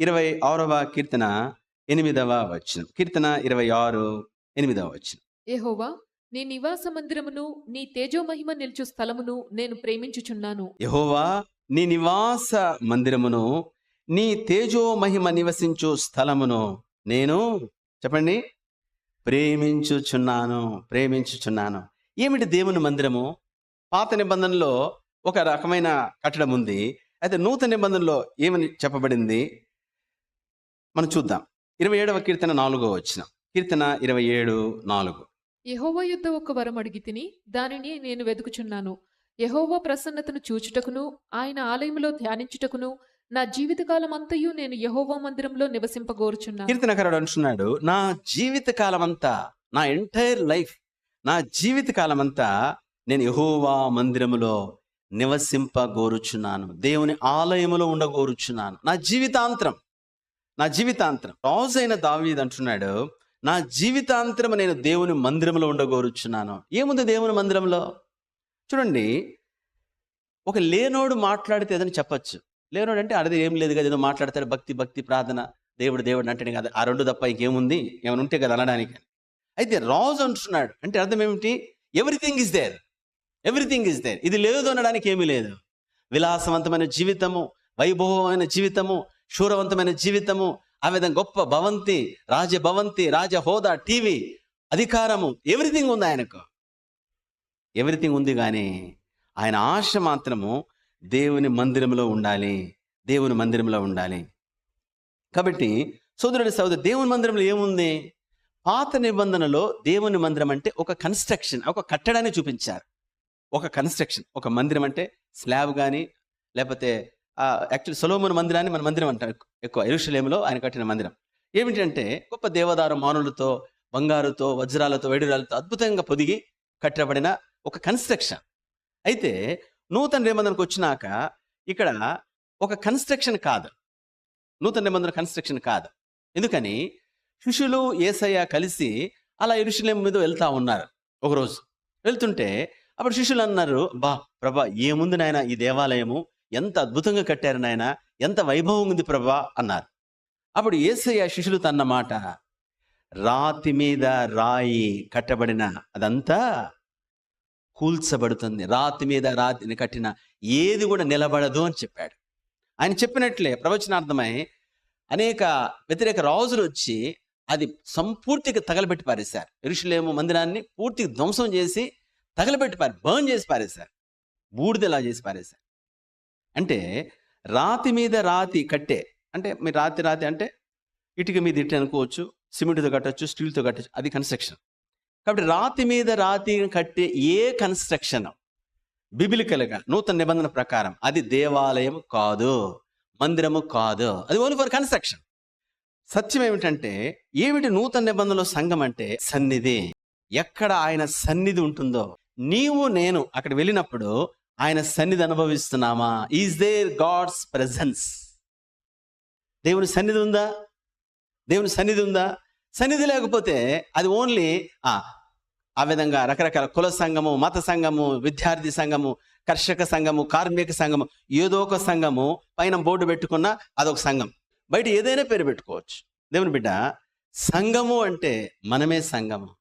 ఇరవై ఆరవ కీర్తన ఎనిమిదవ వచనం. కీర్తన ఇరవై ఆరు ఎనిమిదవ వచనం. యెహోవా నీ నివాస మందిరమును నీ తేజోమహిమ నిల్చు స్థలమును నేను ప్రేమించుచున్నాను. యహోవా నీ నివాస మందిరమును నీ తేజో మహిమ నివసించు స్థలమును నేను చెప్పండి? ప్రేమించుచున్నాను ప్రేమించుచున్నాను. ఏమిటి దేవుని మందిరము? పాత నిబంధనలో ఒక రకమైన కట్టడం ఉంది అయితే నూతన నిబంధనలో ఏమని చెప్పబడింది? మనం చూద్దాం. ఇరవై ఏడవ కీర్తన నాలుగో వచ్చిన కీర్తన ఇరవై ఏడు నాలుగు. యెహోవా యుద్ధ ఒక వరం అడిగి తిని దానిని నేను వెతుకుచున్నాను యెహోవా ప్రసన్నతను చూచుటకును ఆయన ఆలయములో ధ్యానించుటకును నా జీవితకాలం అంతయు నేను యెహోవా మందిరంలో నివసింపగోరుచున్నాను. కీర్తనకారుడు అంటున్నాడు నా జీవిత కాలం అంతా నా ఎంటైర్ లైఫ్ నా జీవిత కాలం అంతా నేను యహోవా మందిరములో నివసింపగోరుచున్నాను. దేవుని ఆలయములో ఉండగోరుచున్నాను. నా జీవితాంతరం. నా జీవితాంతరం. రాజైన దావీద్ అంటున్నాడు నా జీవితాంతరం నేను దేవుని మందిరంలో ఉండగోరుచున్నాను. ఏముంది దేవుని మందిరంలో? చూడండి ఒక లేనోడు మాట్లాడితే ఏదని చెప్పచ్చు. లేనోడు అంటే అడిది ఏం లేదు కదా ఏదో మాట్లాడతాడు భక్తి భక్తి ప్రార్థన. దేవుడు దేవుడు అంటేనే కదా ఆ రెండు తప్ప ఇంకేముంది? ఏమైనా ఉంటే కదా అనడానికి. అయితే రాజు అంటున్నాడు అంటే అర్థం ఏమిటి? Everything is there everything is there ఇది లేదు అనడానికి ఏమీ లేదు. విలాసవంతమైన జీవితము వైభవమైన జీవితము శూరవంతమైన జీవితము ఆ విధంగా గొప్ప భవంతి రాజభవంతి రాజ హోదా టీవీ అధికారము ఎవ్రీథింగ్ ఉంది ఆయనకు. ఎవ్రీథింగ్ ఉంది కానీ ఆయన ఆశ మాత్రము దేవుని మందిరంలో ఉండాలి దేవుని మందిరంలో ఉండాలి. కాబట్టి సోదరుడి సోదరు దేవుని మందిరంలో ఏముంది? పాత నిబంధనలో దేవుని మందిరం అంటే ఒక కన్స్ట్రక్షన్ ఒక కట్టడాన్ని చూపించారు. ఒక కన్స్ట్రక్షన్ ఒక మందిరం అంటే స్లాబ్ కానీ లేకపోతే యాక్చువల్లీ సొలోమన్ మందిరాన్ని మన మందిరం అంటారు ఎక్కువ. ఎరుషలేములో ఆయన కట్టిన మందిరం. ఏమిటంటే గొప్ప దేవదారు మానులతో బంగారుతో వజ్రాలతో వేడిరాలతో అద్భుతంగా పొదిగి కట్టబడిన ఒక కన్స్ట్రక్షన్. అయితే నూతన నిబంధనకు వచ్చినాక ఇక్కడ ఒక కన్స్ట్రక్షన్ కాదు. నూతన నిబంధన కన్స్ట్రక్షన్ కాదు. ఎందుకని? శిష్యులు ఏసయ్య కలిసి అలా ఎరుషులేం మీద వెళ్తా ఉన్నారు ఒకరోజు. వెళ్తుంటే అప్పుడు శిష్యులు అన్నారు బా ప్రభా ఏముంది నాయన ఈ దేవాలయము? ఎంత అద్భుతంగా కట్టారు నాయన ఎంత వైభవం ఉంది ప్రభా అన్నారు. అప్పుడు ఏసయ్య శిష్యులు తన్న మాట రాతి మీద రాయి కట్టబడిన అదంతా కూల్చబడుతుంది. రాతి మీద రాతిని కట్టిన ఏది కూడా నిలబడదు అని చెప్పాడు. ఆయన చెప్పినట్లే ప్రవచనార్థమై అనేక వ్యతిరేక రాజులు వచ్చి అది సంపూర్తిగా తగలబెట్టి పారేశారు. ఎరుషులేము మందిరాన్ని పూర్తిగా ధ్వంసం చేసి తగలబెట్టి పారి బర్న్ చేసి పారేశారు. బూడిదలా చేసి పారేశారు. అంటే రాతి మీద రాతి కట్టే. అంటే మీరు రాతి రాతి అంటే ఇటుక మీద ఇటు అనుకోవచ్చు సిమెంట్తో కట్టచ్చు స్టీల్తో కట్టచ్చు అది కన్స్ట్రక్షన్. కాబట్టి రాతి మీద రాతి కట్టే ఏ కన్స్ట్రక్షన్? బిబిలికలుగా నూతన నిబంధన ప్రకారం. అది దేవాలయం కాదు మందిరము కాదు. అది ఓన్లీ ఫర్ కన్స్ట్రక్షన్. సత్యం ఏమిటంటే ఏమిటి నూతన నిబంధనలో సంఘం అంటే సన్నిధి. ఎక్కడ ఆయన సన్నిధి ఉంటుందో నీవు నేను అక్కడ వెళ్ళినప్పుడు ఆయన సన్నిధి అనుభవిస్తున్నామా? ఈజ్ దేర్ గాడ్స్ ప్రెజెన్స్ దేవుని సన్నిధి ఉందా? దేవుని సన్నిధి ఉందా? సన్నిధి లేకపోతే అది ఓన్లీ ఆ ఆ విధంగా రకరకాల కుల సంఘము మత సంఘము విద్యార్థి సంఘము కర్షక సంఘము కార్మిక సంఘము ఏదో ఒక సంఘము పైన బోర్డు పెట్టుకున్న అదొక సంఘం. బయట ఏదైనా పేరు పెట్టుకోవచ్చు. దేవుని బిడ్డ సంఘము అంటే మనమే సంఘము.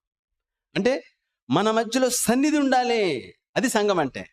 అంటే మన మధ్యలో సన్నిధి ఉండాలి. అది సంఘం అంటే.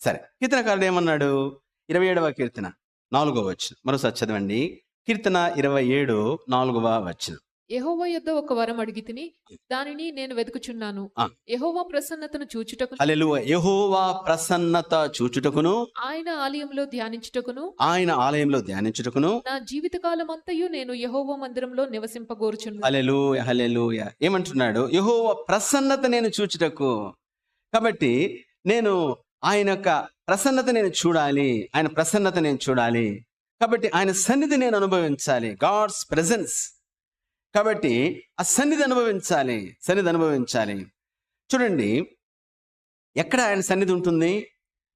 సరే. కీర్తనకారుడు ఏమన్నాడు? ఇరవై ఏడవ కీర్తన నాలుగవ వచ్చిన మరోసారి చదవండి. కీర్తన ఇరవై ఏడు నాలుగవ వచ్చిన యెహోవా యుద్ధ ఒక వరం అడిగి తిని దానిని నేను వెతుకుచున్నాను. యెహోవా ప్రసన్నతను చూచుటకును అలెలు యహోవా ప్రసన్నత చూచుటకును ఆయన ఆలయంలో ధ్యానించుటకును ఆయన ఆలయంలో ధ్యానించుటకును నా జీవితకాలం అంతయు నేను యెహోవా మందిరంలో నివసింపగోరుచున్నాను. హలెలు హలెలూయ ఏమంటున్నాడు? యహోవా ప్రసన్నత నేను చూచుటకు. కాబట్టి నేను ఆయన యొక్క ప్రసన్నత నేను చూడాలి. ఆయన ప్రసన్నత నేను చూడాలి. కాబట్టి ఆయన సన్నిధి నేను అనుభవించాలి. God's presence. కాబట్టి ఆ సన్నిధి అనుభవించాలి. సన్నిధి అనుభవించాలి. చూడండి ఎక్కడ ఆయన సన్నిధి ఉంటుంది?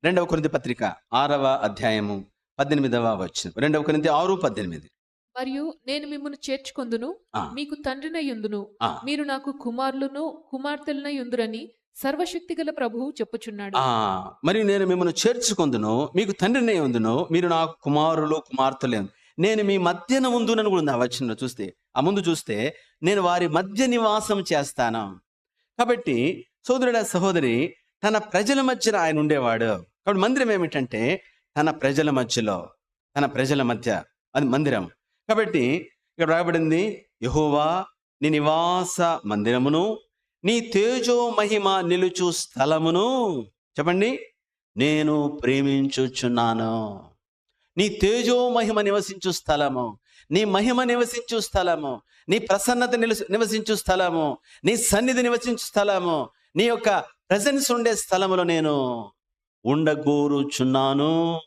రెండవ కొరింథీ పత్రిక ఆరవ అధ్యాయము పద్దెనిమిదవ వచ్చిన రెండవ కొరింథీ ఆరు పద్దెనిమిది. మరియు నేను మిమ్మల్ని చేర్చుకొందును. మీకు తండ్రినై యుందును ఆ. మీరు నాకు కుమారులను కుమార్తెలనై యుందురని సర్వశక్తి గల ప్రభువు చెప్పుచున్నాడు. మరి మరియు నేను మిమ్మల్ని చేర్చుకుందును మీకు తండ్రినే ఉందును మీరు నాకు కుమారులు కుమార్తెలే నేను మీ మధ్యన ఉందునని కూడా ఉంది ఆ చూస్తే. ఆ ముందు చూస్తే నేను వారి మధ్య నివాసం చేస్తాను. కాబట్టి సోదరుడ సహోదరి తన ప్రజల మధ్యన ఆయన ఉండేవాడు. కాబట్టి మందిరం ఏమిటంటే తన ప్రజల మధ్యలో తన ప్రజల మధ్య. అది మందిరం. కాబట్టి ఇక్కడ రాయబడింది యహోవా నీ నివాస మందిరమును నీ తేజో మహిమ నిలుచు స్థలమును చెప్పండి. నేను ప్రేమించుచున్నాను. నీ తేజో మహిమ నివసించు స్థలము నీ మహిమ నివసించు స్థలము నీ ప్రసన్నత నివసించు స్థలము నీ సన్నిధి నివసించు స్థలము నీ యొక్క ప్రజెన్స్ ఉండే స్థలములో నేను ఉండగోరుచున్నాను.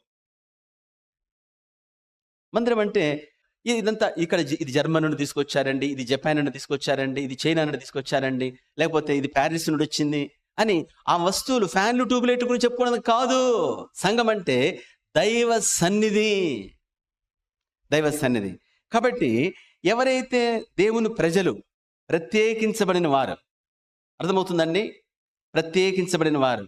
మందిరం అంటే ఇదంతా ఇక్కడ జ- ఇది జర్మన్ నుండి తీసుకొచ్చారండి ఇది జపాన్ నుండి తీసుకొచ్చారండి ఇది చైనా నుండి తీసుకొచ్చారండి లేకపోతే ఇది ప్యారిస్ నుండి వచ్చింది అని ఆ వస్తువులు ఫ్యాన్లు ట్యూబ్లైట్ గురించి చెప్పుకోవడం కాదు. సంఘం అంటే దైవ సన్నిధి. దైవ సన్నిధి. కాబట్టి ఎవరైతే దేవుని ప్రజలు ప్రత్యేకించబడిన వారు అర్థమవుతుందండి? ప్రత్యేకించబడిన వారు.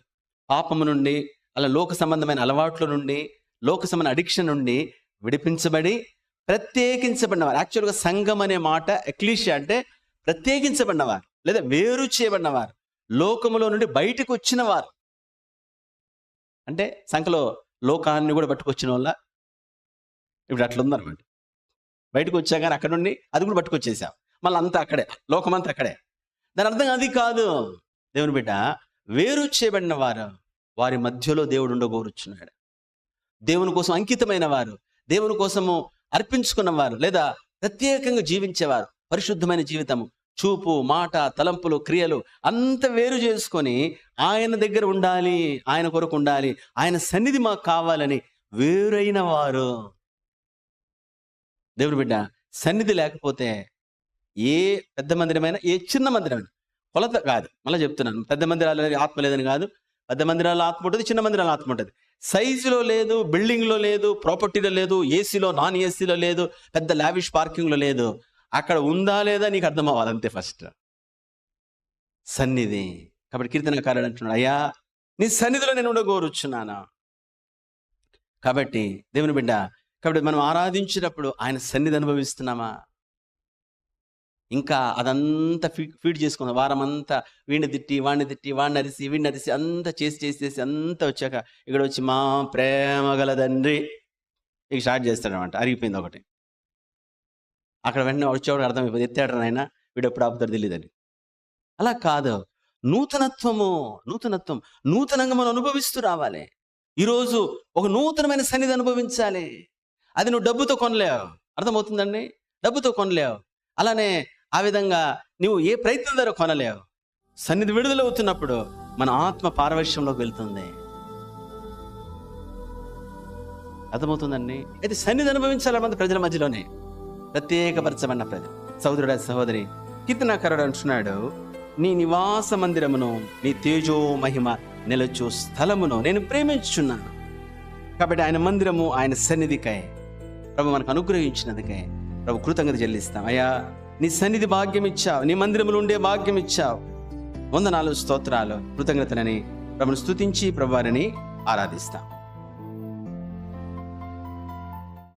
పాపము నుండి అలా లోక సంబంధమైన అలవాట్ల నుండి లోక సంబంధ అడిక్షన్ నుండి విడిపించబడి ప్రత్యేకించబడినవారు. యాక్చువల్గా సంఘం అనే మాట ఎక్లీషియా అంటే ప్రత్యేకించబడినవారు లేదా వేరు చేయబడినవారు. లోకములో నుండి బయటకు వచ్చిన వారు అంటే సంఖలో లోకాన్ని కూడా పట్టుకొచ్చిన వాళ్ళ ఇప్పుడు అట్లా ఉందన్నమాట బయటకు వచ్చా కానీ అక్కడ నుండి అది కూడా పట్టుకొచ్చేసాం. మళ్ళీ అంతా అక్కడే లోకమంతా అక్కడే. దాని అర్థం అది కాదు. దేవుని బిడ్డ వేరు చేయబడిన వారు వారి మధ్యలో దేవుడు ఉండగోరుచున్నాడు దేవుని కోసం అంకితమైన వారు దేవుని కోసము అర్పించుకున్నవారు లేదా ప్రత్యేకంగా జీవించేవారు. పరిశుద్ధమైన జీవితము. చూపు మాట తలంపులు క్రియలు అంత వేరు చేసుకొని ఆయన దగ్గర ఉండాలి ఆయన కొరకు ఉండాలి ఆయన సన్నిధి మాకు కావాలని వేరైన వారు. దేవుడు బిడ్డ సన్నిధి లేకపోతే ఏ పెద్ద మందిరమైనా ఏ చిన్న మందిరమైనా కొలత కాదు. మళ్ళీ చెప్తున్నాను. పెద్ద మందిరాలు ఆత్మ లేదని కాదు. పెద్ద మందిరాల ఆత్మ ఉంటుంది చిన్న మందిరాల ఆత్మ ఉంటుంది. సైజులో లేదు బిల్డింగ్లో లేదు ప్రాపర్టీలో లేదు ఏసీలో నాన్ ఏసీలో లేదు పెద్ద లావిష్ పార్కింగ్లో లేదు. అక్కడ ఉందా లేదా నీకు అర్థం అవ్వాలంతే ఫస్ట్ సన్నిధి. కాబట్టి కీర్తనకారుడు అంటున్నాడు అయ్యా నీ సన్నిధిలో నేను ఉండగోరుచున్నాను? కాబట్టి దేవుని బిడ్డ కాబట్టి మనం ఆరాధించినప్పుడు ఆయన సన్నిధి అనుభవిస్తున్నామా? ఇంకా అదంతా ఫీడ్ ఫీడ్ చేసుకున్న వారం అంతా వీడిని తిట్టి వాడిని తిట్టి వాడిని అరిసి వీడిని అరిసి అంతా చేసి చేసి చేసి అంతా వచ్చాక ఇక్కడ వచ్చి మా ప్రేమ గల తండ్రి ఇక స్టార్ట్ చేస్తాడనమాట అరిగిపోయింది ఒకటి. అక్కడ వెంటనే వచ్చేవాడు అర్థమైపోయింది. ఎత్తాడు ఆయన వీడు ఎప్పుడు ఆపుతాడు తెలియదని అలా కాదు. నూతనత్వము నూతనత్వం నూతనంగా మనం అనుభవిస్తూ రావాలి. ఈరోజు ఒక నూతనమైన సన్నిధి అనుభవించాలి. అది నువ్వు డబ్బుతో కొనలేవు. అర్థమవుతుందండి? డబ్బుతో కొనలేవు. అలానే ఆ విధంగా నువ్వు ఏ ప్రయత్నం ద్వారా కొనలేవు. సన్నిధి విడుదలవుతున్నప్పుడు మన ఆత్మ పారవశ్యంలోకి వెళ్తుంది. అర్థమవుతుందండి? అయితే సన్నిధి అనుభవించాలి మంది ప్రజల మధ్యలోనే? ప్రత్యేకపరచబడిన ప్రజలు సహోదరుడ సహోదరి కీర్తనాకరుడు అంటున్నాడు నీ నివాస మందిరమును నీ తేజో మహిమ నిలచు స్థలమును నేను ప్రేమించున్నాను కాబట్టి ఆయన మందిరము ఆయన సన్నిధికై ప్రభు మనకు అనుగ్రహించినందుకే ప్రభు కృతజ్ఞత చెల్లిస్తాం. అయ్యా నీ సన్నిధి భాగ్యం ఇచ్చావు నీ మందిరములు ఉండే భాగ్యం ఇచ్చావు నాలుగు స్తోత్రాలు కృతజ్ఞతలని ప్రభుని స్తుతించి ప్రభువారిని ఆరాధిస్తాం.